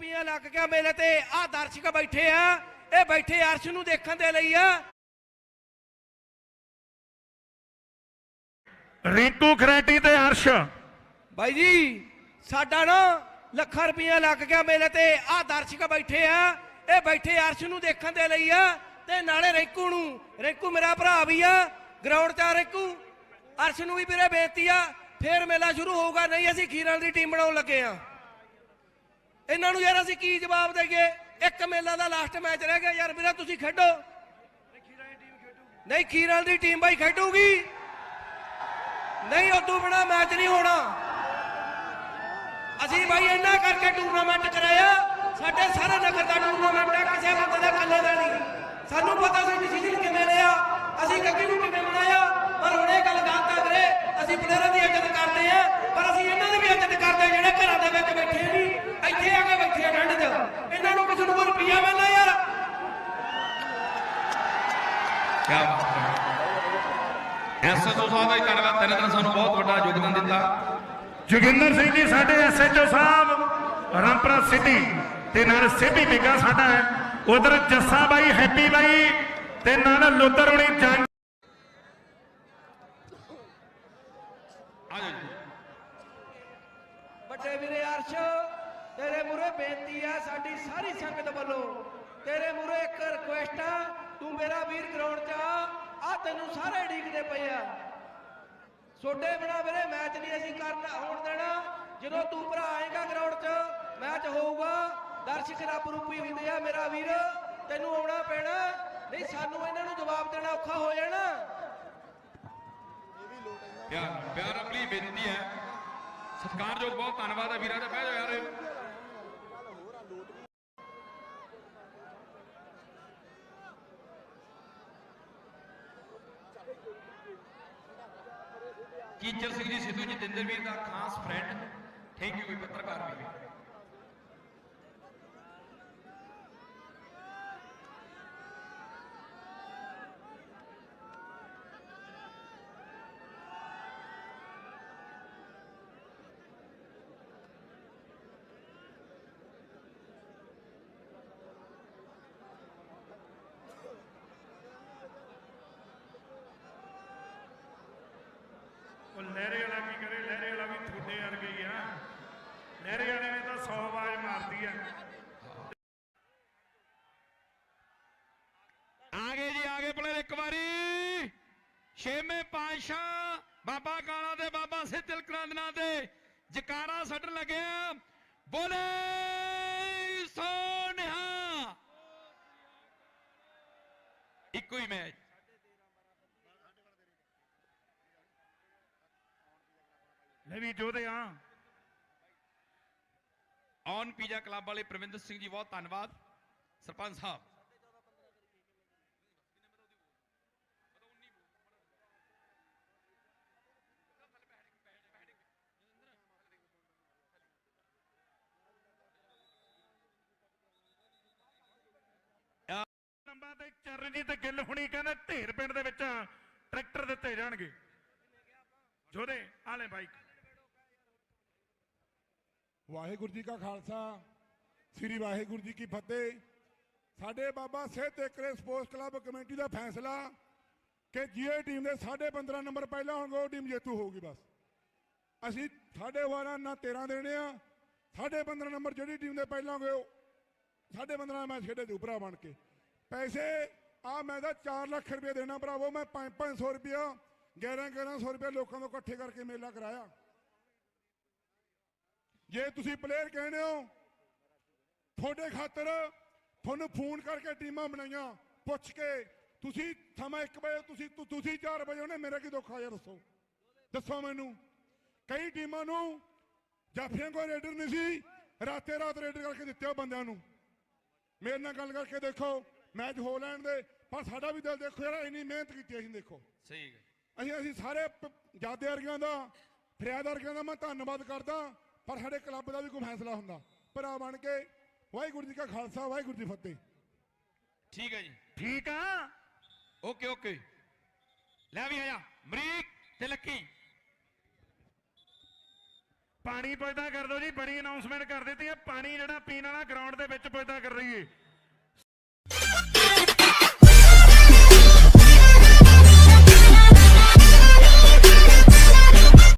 ਰੁਪਈਆ ਲੱਗ ਗਿਆ ਮੇਲੇ ਤੇ। ਆ ਦਰਸ਼ਕ ਬੈਠੇ ਆ। ਇਹ ਬੈਠੇ ਅਰਸ਼ ਨੂੰ ਦੇਖਣ ਦੇ ਲਈ ਆ। ਰਿੰਕੂ ਖਰੇਟੀ ਤੇ ਅਰਸ਼। ਬਾਈ ਜੀ ਸਾਡਾ ਨਾ ਲੱਖਾਂ ਰੁਪਈਆ ਲੱਗ ਗਿਆ ਮੇਲੇ ਤੇ। ਆ ਦਰਸ਼ਕ ਬੈਠੇ ਆ। ਇਹ ਬੈਠੇ ਅਰਸ਼ ਨੂੰ ਦੇਖਣ ਦੇ ਲਈ ਆ। ਤੇ ਨਾਲੇ ਰਿੰਕੂ ਨੂੰ। ਰਿੰਕੂ ਮੇਰਾ ਭਰਾ ਵੀ ਆ। ਗਰਾਊਂਡ 'ਚ ਆ ਰਿੰਕੂ। ਅਰਸ਼ ਨੂੰ ਵੀ ਵੀਰੇ ਬੇਨਤੀ ਆ। ਫੇਰ ਮੇਲਾ ਸ਼ੁਰੂ ਹੋਊਗਾ। ਨਹੀਂ ਅਸੀਂ ਖੀਰਾਂ ਦੀ ਟੀਮ ਬਣਾਉਣ ਲੱਗੇ ਆ। ਇਹਨਾਂ ਨੂੰ ਯਾਰ ਅਸੀਂ ਕੀ ਜਵਾਬ ਦੇਈਏ? ਇੱਕ ਮੇਲਾ ਦਾ ਲਾਸਟ ਮੈਚ ਰਹਿ ਗਿਆ। ਯਾਰ ਵੀਰਾ, ਤੁਸੀਂ ਖੇਡੋ। ਨਹੀਂ, ਖੀਰਾਂ ਦੀ ਟੀਮ ਬਾਈ ਖੇਡੂਗੀ। ਨਹੀਂ, ਉਦੋਂ ਬਿਨਾ ਮੈਚ ਨਹੀਂ ਹੋਣਾ। ਅਸੀਂ ਬਾਈ ਇੰਨਾ ਕਰਕੇ ਟੂਰਨਾਮੈਂਟ ਕਰਾਇਆ। ਸਾਡੇ ਸਾਰੇ ਨਗਰ ਦਾ ਟੂਰਨਾਮੈਂਟ ਹੈ ਕਿਸੇ ਬੰਦੇ ਦਾ ਇਕੱਲੇ ਦਾ ਨਹੀਂ ਸਾਨੂੰ ਪਤਾ ਸੀ ਡਿਸੀਜਨ ਕਿਵੇਂ ਲਿਆ ਅਸੀਂ ਕੱਕੀ ਨੂੰ ਕਿਵੇਂ ਬਣਾਇਆ ਪਰ ਹੁਣ ਇਹ ਗੱਲ ਗਲਤ ਹੈ ਵੀਰੇ ਅਸੀਂ ਪਲੇਅਰਾਂ ਦੀ ਇੱਜ਼ਤ ਕਰਦੇ ਆ ਪਰ ਅਸੀਂ ਇਹਨਾਂ ਦੀ ਵੀ ਇੱਜ਼ਤ ਕਰਦੇ ਹਾਂ ਜਿਹੜੇ ਘਰਾਂ ਦੇ ਵਿੱਚ ਬੈਠੇ ਨਹੀਂ ਇੱਥੇ ਆ ਕੇ ਬੈਠੇ ਆ ਠੰਡ 'ਚ ਇਹਨਾਂ ਨੂੰ ਕਿਸੇ ਨੂੰ ਕੋਈ ਰੁਪਈਆ ਮਿਲਣਾ ਯਾਰ ਕਿਆ ਬਾਤ ਹੈ ਐਸਐਸਓ ਸਾਹਿਬ ਦਾ ਧੰਨਵਾਦ। ਤਿੰਨ ਦਿਨ ਸਾਨੂੰ ਬਹੁਤ ਵੱਡਾ ਯੋਗਦਾਨ ਦਿੱਤਾ। ਜੋਗਿੰਦਰ ਸਿੰਘ ਜੀ ਸਾਡੇ ਐਸਐਚਓ ਸਾਹਿਬ ਰਾਮਪੁਰਾ ਸਿਟੀ ਤੇ ਨਾਲ ਸਿੱਧੀ ਬਿੱਗਾ ਸਾਡਾ ਹੈ। ਉਧਰ ਜੱਸਾ ਬਾਈ ਹੈਪੀ ਬਾਈ ਤੇ ਨਾਲ ਲੋਧਰ ਹੁਣੀ ਜੰਗ। ਵੱਡੇ ਵੀਰੇ ਅਰਸ਼ ਤੇਰੇ ਮੂਰੇ ਬੇਨਤੀ ਆ ਸਾਡੀ ਸਾਰੀ ਸੰਗਤ ਵੱਲੋਂ। ਤੇਰੇ ਮੂਰੇ ਇੱਕ ਰਿਕੁਐਸਟ ਆ ਤੂੰ ਮੇਰਾ ਵੀਰ ਗਰਾਊਂਡ 'ਚ ਆ। ਆ ਤੈਨੂੰ ਸਾਰੇ ਡੀਕਦੇ ਪਏ ਆ। ਛੋਟੇ ਬਣਾ ਵੀਰੇ ਮੈਚ ਨਹੀਂ ਅਸੀਂ ਕਰਨਾ ਹੋਣ ਦੇਣਾ। ਜਦੋਂ ਤੂੰ ਭਰਾ ਆਏਗਾ ਗਰਾਊਂਡ 'ਚ, ਮੈਚ ਹੋਊਗਾ। ਦਰਸ਼ਕ ਰੱਬ ਰੂਪੀ ਹੁੰਦੇ ਆ ਮੇਰਾ ਵੀਰ, ਤੈਨੂੰ ਆਉਣਾ ਪੈਣਾ। ਨਹੀਂ, ਸਾਨੂੰ ਇਹਨਾਂ ਨੂੰ ਜਵਾਬ ਦੇਣਾ ਔਖਾ ਹੋ ਜਾਣਾ। ਪਿਆਰ ਪਿਆਰ ਅਗਲੀ ਬੇਨਤੀ ਹੈ। ਸਤਿਕਾਰਯੋਗ ਬਹੁਤ ਧੰਨਵਾਦ ਹੈ ਵੀਰਾਂ ਦਾ। ਬਹਿ ਜਾਓ ਯਾਰ। ਕੀਚਰ ਸਿੰਘ ਜੀ ਸਿੱਧੂ ਜਤਿੰਦਰ ਵੀਰ ਦਾ ਖਾਸ ਫਰੈਂਡ ਥੈਂਕ ਯੂ ਵੀ ਪੱਤਰਕਾਰ ਵੀ। ਉਹ ਲਹਿਰੇ ਵਾਲਾ ਕੀ ਕਰੇ? ਲਹਿਰੇ ਵਾਲਾ ਵੀ ਤੁਹਾਡੇ ਵਰਗੇ ਹੀ ਆ। ਲਹਿਰੇ ਵਾਲੇ ਨੇ ਤਾਂ 100 ਆਵਾਜ਼ ਮਾਰਦੀ ਆ। ਆਗੇ ਜੀ ਆਗੇ ਪਲੇ ਇੱਕ ਵਾਰੀ। ਛੇਵੇਂ ਪਾਤਸ਼ਾਹ ਬਾਬਾ ਕਾਲਾ ਤੇ ਬਾਬਾ ਸਿੱਧ ਤਿਲਕਰਾਂ ਦੇ ਨਾਂ ਤੇ ਜਕਾਰਾ ਛੱਡਣ ਲੱਗਿਆ। ਬੋਲੇ ਸੋਨਿਹਾ ਇੱਕੋ ਹੀ ਮੈਚ। ਵੀ ਜੋਦੇ ਆ ਔਨ ਪੀਜ਼ਾ ਕਲੱਬ ਵਾਲੇ ਪ੍ਰਵਿੰਦਰ ਸਿੰਘ ਜੀ, ਬਹੁਤ ਧੰਨਵਾਦ। ਸਰਪੰਚ ਸਾਹਿਬ। ਨੰਬਰ ਤੇ ਚਰਨਜੀਤ ਗਿੱਲ ਹੁਣੀ ਕਹਿੰਦੇ ਢੇਰ ਪਿੰਡ ਦੇ ਵਿੱਚ ਟਰੈਕਟਰ ਦਿੱਤੇ ਜਾਣਗੇ। ਜੋਦੇ ਆਲੇ ਬਾਈਕ। ਵਾਹਿਗੁਰੂ ਜੀ ਕਾ ਖਾਲਸਾ, ਸ੍ਰੀ ਵਾਹਿਗੁਰੂ ਜੀ ਕੀ ਫਤਿਹ। ਸਾਡੇ ਬਾਬਾ ਸਿਹਤ ਏਕਰੇ ਸਪੋਰਟਸ ਕਲੱਬ ਕਮੇਟੀ ਦਾ ਫੈਸਲਾ ਕਿ ਜਿਹੇ ਟੀਮ ਦੇ 15.5 ਨੰਬਰ ਪਹਿਲਾਂ ਹੋਣਗੇ ਉਹ ਟੀਮ ਜੇਤੂ ਹੋਊਗੀ ਬਸ। ਅਸੀਂ 12.5 ਨਾ 13 ਦੇਣੇ ਆ 15.5 ਨੰਬਰ ਜਿਹੜੀ ਟੀਮ ਦੇ ਪਹਿਲਾਂ ਹੋਣਗੇ ਉਹ 15.5 ਮੈਚ ਖੇਡੇ ਦੇ ਉਪਰਾ ਬਣ ਕੇ। ਪੈਸੇ, ਆ ਮੈਂ ਤਾਂ 4 ਲੱਖ ਰੁਪਏ ਦੇਣਾ ਭਰਾਵੋ, ਮੈਂ 5-500 ਰੁਪਇਆ 11-1100 ਰੁਪਏ ਲੋਕਾਂ ਤੋਂ ਇਕੱਠੇ ਕਰਕੇ ਮੇਲਾ ਕਰਾਇਆ। ਜੇ ਤੁਸੀਂ ਪਲੇਅਰ ਕਹਿੰਦੇ ਹੋ ਤੁਹਾਡੇ ਖਾਤਰ ਤੁਹਾਨੂੰ ਫੋਨ ਕਰਕੇ ਟੀਮਾਂ ਬਣਾਈਆਂ। ਪੁੱਛ ਕੇ ਤੁਸੀਂ ਸਮਾਂ 1 ਵਜੇ ਤੁਸੀਂ ਤੁਸੀਂ 4 ਵਜੇ ਉਹਨੇ ਮੇਰਾ ਕੀ ਦੁੱਖ ਆਇਆ ਦੱਸੋ। ਦੱਸੋ ਮੈਨੂੰ। ਕਈ ਟੀਮਾਂ ਨੂੰ ਜਾਫੀਆਂ ਕੋਈ ਰੇਡਰ ਨਹੀਂ ਸੀ ਰਾਤੇ ਰਾਤ ਰੇਡਰ ਕਰਕੇ ਦਿੱਤੇ ਉਹ ਬੰਦਿਆਂ ਨੂੰ। ਮੇਰੇ ਨਾਲ ਗੱਲ ਕਰਕੇ ਦੇਖੋ ਮੈਚ ਹੋ ਲੈਣ ਦੇ ਪਰ ਸਾਡਾ ਵੀ ਦਿਲ ਦੇਖੋ ਯਾਰ ਇੰਨੀ ਮਿਹਨਤ ਕੀਤੀ ਅਸੀਂ ਦੇਖੋ। ਸਹੀ ਹੈ ਅਸੀਂ ਅਸੀਂ ਸਾਰੇ ਜਾਦੇ ਵਰਗਿਆਂ ਦਾ ਫਰਿਆਦ ਵਰਗਿਆਂ ਦਾ ਮੈਂ ਧੰਨਵਾਦ ਕਰਦਾ। ਪਰ ਸਾਡੇ ਕਲੱਬ ਦਾ ਵੀ ਕੋਈ ਫੈਸਲਾ ਹੁੰਦਾ। ਭਰਾ ਬਣ ਕੇ ਵਾਹਿਗੁਰੂ ਜੀ ਕਾ ਖਾਲਸਾ ਵਾਹਿਗੁਰੂ ਜੀ ਫਤਿਹ। ਠੀਕ ਹੈ ਜੀ। ਠੀਕ ਆ? Okay okay. ਲੈ ਵੀ ਆਇਆ ਮਰੀਕ ਤੇ ਲੱਕੀ। ਪਾਣੀ ਪੁੱਜਦਾ ਕਰ ਦਿਓ ਜੀ ਬੜੀ ਅਨਾਉਂਸਮੈਂਟ ਕਰ ਦਿੱਤੀ ਹੈ। ਪਾਣੀ ਜਿਹੜਾ ਪੀਣ ਵਾਲਾ ਗਰਾਊਂਡ ਦੇ ਵਿੱਚ ਪੁੱਜਦਾ ਕਰ ਰਹੀ ਏ